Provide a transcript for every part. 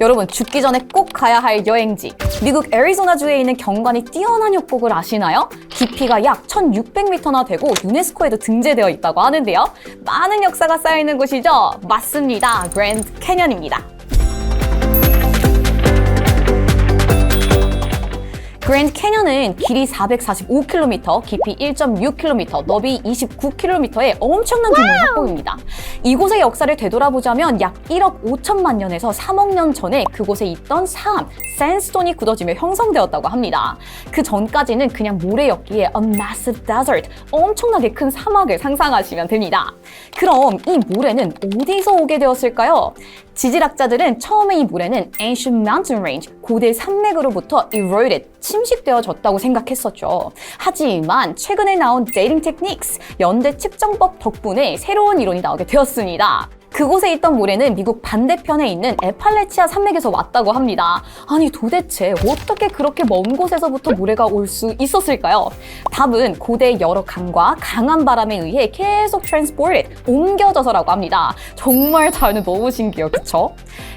여러분 죽기 전에 꼭 가야 할 여행지. 미국 애리조나주에 있는 경관이 뛰어난 협곡을 아시나요? 깊이가 약 1600m나 되고 유네스코에도 등재되어 있다고 하는데요. 많은 역사가 쌓여있는 곳이죠. 맞습니다. 그랜드 캐년입니다 그랜드 캐년은 길이 445km, 깊이 1.6km, 너비 29km의 엄청난 규모의 협곡입니다. 이곳의 역사를 되돌아보자면 약 1억 5천만 년에서 3억 년 전에 그곳에 있던 사암, 샌스톤이 굳어지며 형성되었다고 합니다. 그 전까지는 그냥 모래였기에 a massive desert, 엄청나게 큰 사막을 상상하시면 됩니다. 그럼 이 모래는 어디서 오게 되었을까요? 지질학자들은 처음에 이 모래는 ancient mountain range, 고대 산맥으로부터 eroded, 침식되어졌다고 생각했었죠. 하지만 최근에 나온 dating techniques, 연대 측정법 덕분에 새로운 이론이 나오게 되었습니다. 그곳에 있던 모래는 미국 반대편에 있는 에팔레치아 산맥에서 왔다고 합니다. 아니 도대체 어떻게 그렇게 먼 곳에서부터 모래가 올 수 있었을까요? 답은 고대 여러 강과 강한 바람에 의해 계속 transported, 옮겨져서라고 합니다. 정말 자연은 너무 신기해요, 그쵸?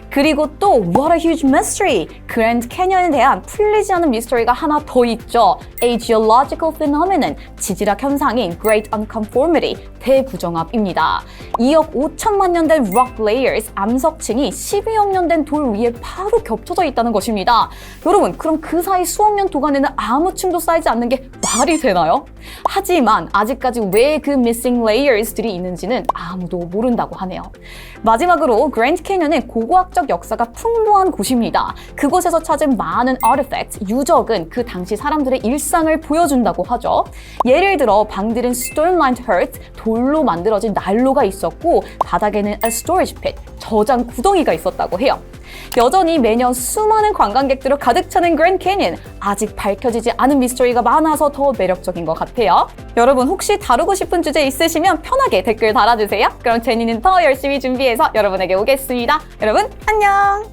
그리고 또 What a huge mystery! 그랜드 캐년에 대한 풀리지 않은 미스터리가 하나 더 있죠. A geological phenomenon, 지질학 현상인 Great Unconformity, 대부정합입니다. 2억 5천만 년된 rock layers, 암석층이 12억 년 된 돌 위에 바로 겹쳐져 있다는 것입니다. 여러분, 그럼 그 사이 수억 년 동안에는 아무 층도 쌓이지 않는 게 말이 되나요? 하지만 아직까지 왜 그 missing layers들이 있는지는 아무도 모른다고 하네요. 마지막으로 그랜드 캐년은 고고학적 역사가 풍부한 곳입니다. 그곳에서 찾은 많은 artifacts, 유적은 그 당시 사람들의 일상을 보여준다고 하죠. 예를 들어 방들은 stone-lined hearth, 돌로 만들어진 난로가 있었고 바닥에는 a storage pit, 저장 구덩이가 있었다고 해요. 여전히 매년 수많은 관광객들로 가득 차는 그랜드 캐니언 아직 밝혀지지 않은 미스터리가 많아서 더 매력적인 것 같아요. 여러분 혹시 다루고 싶은 주제 있으시면 편하게 댓글 달아주세요. 그럼 제니는 더 열심히 준비해서 여러분에게 오겠습니다. 여러분 안녕.